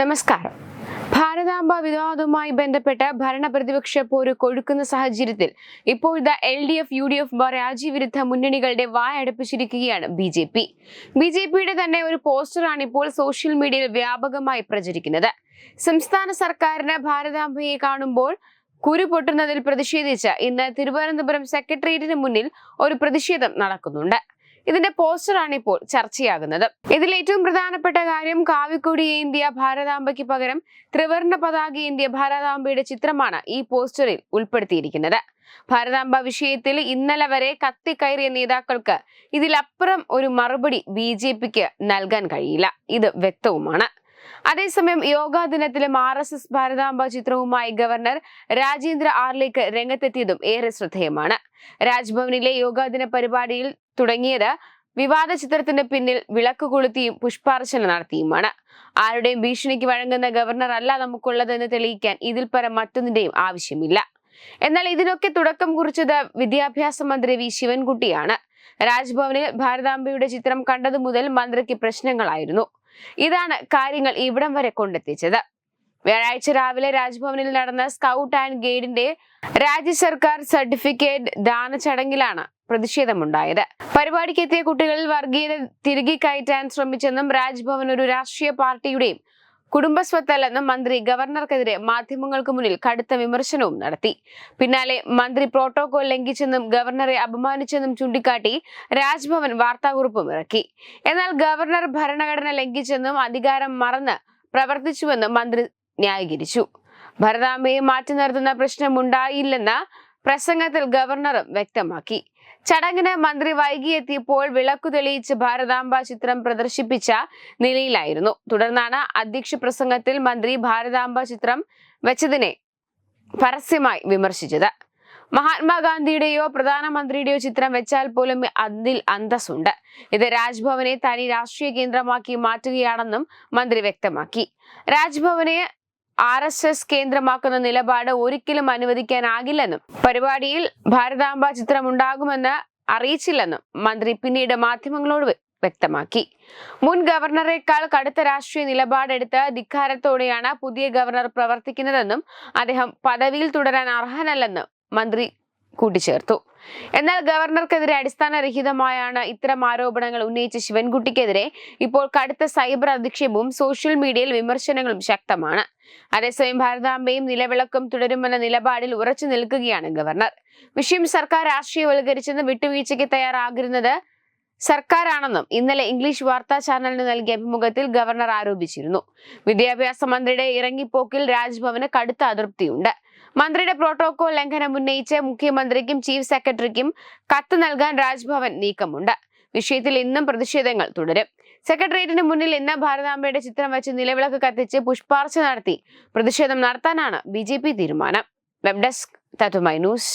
നമസ്കാരം. ഭാരതാംബ വിവാദവുമായി ബന്ധപ്പെട്ട് ഭരണ പ്രതിപക്ഷ പോര് കൊഴുക്കുന്ന സാഹചര്യത്തിൽ ഇപ്പോഴത്തെ L D F U D F രാജ്യവിരുദ്ധ മുന്നണികളുടെ വായടപ്പിച്ചിരിക്കുകയാണ് B J P. B J പിയുടെ തന്നെ ഒരു പോസ്റ്ററാണ് ഇപ്പോൾ സോഷ്യൽ മീഡിയയിൽ വ്യാപകമായി പ്രചരിക്കുന്നത്. സംസ്ഥാന സർക്കാരിന് ഭാരതാംബയെ കാണുമ്പോൾ കുരു പൊട്ടുന്നതിൽ പ്രതിഷേധിച്ച് ഇന്ന് തിരുവനന്തപുരം സെക്രട്ടേറിയറ്റിന് മുന്നിൽ ഒരു പ്രതിഷേധം നടക്കുന്നുണ്ട്. ഇതിന്റെ പോസ്റ്ററാണ് ഇപ്പോൾ ചർച്ചയാകുന്നത്. ഇതിൽ ഏറ്റവും പ്രധാനപ്പെട്ട കാര്യം കാവിക്കൊടി ഏന്തിയ ഭാരതാംബയ്ക്ക് പകരം ത്രിവർണ പതാക ഏന്തിയ ഭാരതാംബയുടെ ചിത്രമാണ് ഈ പോസ്റ്ററിൽ ഉൾപ്പെടുത്തിയിരിക്കുന്നത്. ഭാരതാംബ വിഷയത്തിൽ ഇന്നലെ വരെ കത്തിക്കയറിയ നേതാക്കൾക്ക് ഇതിലപ്പുറം ഒരു മറുപടി ബി ജെ പിക്ക് നൽകാൻ കഴിയില്ല. ഇത് വ്യക്തവുമാണ്. അതേസമയം യോഗാ ദിനത്തിലും ആർ എസ് എസ് ഭാരതാംബ ചിത്രവുമായി ഗവർണർ രാജേന്ദ്ര ആറിലേക്ക് രംഗത്തെത്തിയതും ഏറെ ശ്രദ്ധേയമാണ്. രാജ്ഭവനിലെ യോഗാ ദിന പരിപാടിയിൽ തുടങ്ങിയത് വിവാദ ചിത്രത്തിന്റെ പിന്നിൽ വിളക്ക് കൊളുത്തിയും പുഷ്പാർച്ചന നടത്തിയുമാണ്. ആരുടെയും ഭീഷണിക്ക് വഴങ്ങുന്ന ഗവർണർ അല്ല നമുക്കുള്ളതെന്ന് തെളിയിക്കാൻ ഇതിൽ പരം മറ്റൊന്നിന്റെയും ആവശ്യമില്ല. എന്നാൽ ഇതിനൊക്കെ തുടക്കം കുറിച്ചത് വിദ്യാഭ്യാസ മന്ത്രി വി. ശിവൻകുട്ടിയാണ്. രാജ്ഭവനിൽ ഭാരതാംബയുടെ ചിത്രം കണ്ടതു മുതൽ മന്ത്രിക്ക് പ്രശ്നങ്ങളായിരുന്നു. ഇതാണ് കാര്യങ്ങൾ ഇവിടം വരെ കൊണ്ടെത്തിച്ചത്. വ്യാഴാഴ്ച രാവിലെ രാജ്ഭവനിൽ നടന്ന സ്കൗട്ട് ആൻഡ് ഗൈഡിന്റെ രാജ്യ സർക്കാർ സർട്ടിഫിക്കറ്റ് ദാന ചടങ്ങിലാണ് പ്രതിഷേധമുണ്ടായത്. പരിപാടിക്ക് എത്തിയ കുട്ടികളിൽ വർഗീയത തിരികെ കയറ്റാൻ ശ്രമിച്ചെന്നും രാജ്ഭവൻ ഒരു രാഷ്ട്രീയ പാർട്ടിയുടെയും കുടുംബസ്വത്തല്ലെന്നും മന്ത്രി ഗവർണർക്കെതിരെ മാധ്യമങ്ങൾക്ക് മുന്നിൽ കടുത്ത വിമർശനവും നടത്തി. പിന്നാലെ മന്ത്രി പ്രോട്ടോകോൾ ലംഘിച്ചെന്നും ഗവർണറെ അപമാനിച്ചെന്നും ചൂണ്ടിക്കാട്ടി രാജ്ഭവൻ വാർത്താകുറിപ്പും ഇറക്കി. എന്നാൽ ഗവർണർ ഭരണഘടന ലംഘിച്ചെന്നും അധികാരം മറന്ന് പ്രവർത്തിച്ചുവെന്നും മന്ത്രി ന്യായീകരിച്ചു. ഭരതാംബയെ മാറ്റി നിർത്തുന്ന പ്രശ്നമുണ്ടായില്ലെന്ന പ്രസംഗത്തിൽ ഗവർണറും വ്യക്തമാക്കി. ചടങ്ങിന് മന്ത്രി വൈകിയെത്തിയപ്പോൾ വിളക്കു തെളിയിച്ച് ഭാരതാംബ ചിത്രം പ്രദർശിപ്പിച്ച നിലയിലായിരുന്നു. തുടർന്നാണ് അധ്യക്ഷ പ്രസംഗത്തിൽ മന്ത്രി ഭാരതാംബ ചിത്രം വെച്ചതിനെ പരസ്യമായി വിമർശിച്ചത്. മഹാത്മാഗാന്ധിയുടെയോ പ്രധാനമന്ത്രിയുടെയോ ചിത്രം വെച്ചാൽ പോലും അതിൽ അന്തസ്സുണ്ട്. ഇത് രാജ്ഭവനെ തനി രാഷ്ട്രീയ കേന്ദ്രമാക്കി മാറ്റുകയാണെന്നും മന്ത്രി വ്യക്തമാക്കി. രാജ്ഭവനെ ആർ എസ് എസ് കേന്ദ്രമാക്കുന്ന നിലപാട് ഒരിക്കലും അനുവദിക്കാനാകില്ലെന്നും പരിപാടിയിൽ ഭാരതാംബ ചിത്രം ഉണ്ടാകുമെന്ന് അറിയിച്ചില്ലെന്നും മന്ത്രി പിന്നീട് മാധ്യമങ്ങളോട് വ്യക്തമാക്കി. മുൻ ഗവർണറേക്കാൾ കടുത്ത രാഷ്ട്രീയ നിലപാടെടുത്ത് ധിക്കാരത്തോടെയാണ് പുതിയ ഗവർണർ പ്രവർത്തിക്കുന്നതെന്നും അദ്ദേഹം പദവിയിൽ തുടരാൻ അർഹനല്ലെന്നും മന്ത്രി കൂട്ടിച്ചേർത്തു. എന്നാൽ ഗവർണർക്കെതിരെ അടിസ്ഥാനരഹിതമായാണ് ഇത്തരം ആരോപണങ്ങൾ ഉന്നയിച്ച ശിവൻകുട്ടിക്കെതിരെ ഇപ്പോൾ കടുത്ത സൈബർ അധിക്ഷേപവും സോഷ്യൽ മീഡിയയിൽ വിമർശനങ്ങളും ശക്തമാണ്. അതേസമയം ഭാരതാംബയും നിലവിളക്കും തുടരുമെന്ന നിലപാടിൽ ഉറച്ചു നിൽക്കുകയാണ് ഗവർണർ. വിഷയം സർക്കാർ രാഷ്ട്രീയവൽക്കരിച്ചെന്ന് വിട്ടുവീഴ്ചയ്ക്ക് തയ്യാറാകരുന്നത് സർക്കാരാണെന്നും ഇന്നലെ ഇംഗ്ലീഷ് വാർത്താ ചാനലിന് നൽകിയ അഭിമുഖത്തിൽ ഗവർണർ ആരോപിച്ചിരുന്നു. വിദ്യാഭ്യാസ മന്ത്രിയുടെ ഇറങ്ങിപ്പോക്കിൽ രാജ്ഭവന് കടുത്ത അതൃപ്തിയുണ്ട്. മന്ത്രിയുടെ പ്രോട്ടോകോൾ ലംഘനം ഉന്നയിച്ച് മുഖ്യമന്ത്രിക്കും ചീഫ് സെക്രട്ടറിക്കും കത്ത് നൽകാൻ രാജ്ഭവൻ നീക്കമുണ്ട്. വിഷയത്തിൽ ഇന്നും പ്രതിഷേധങ്ങൾ തുടരും. സെക്രട്ടേറിയറ്റിന് മുന്നിൽ ഇന്ന് ഭാരതാംബയുടെ ചിത്രം വെച്ച് നിലവിളക്ക് കത്തിച്ച് പുഷ്പാർച്ച നടത്തി പ്രതിഷേധം നടത്താനാണ് ബി തീരുമാനം. വെബ് ഡെസ്ക് തത്തുമൈ ന്യൂസ്.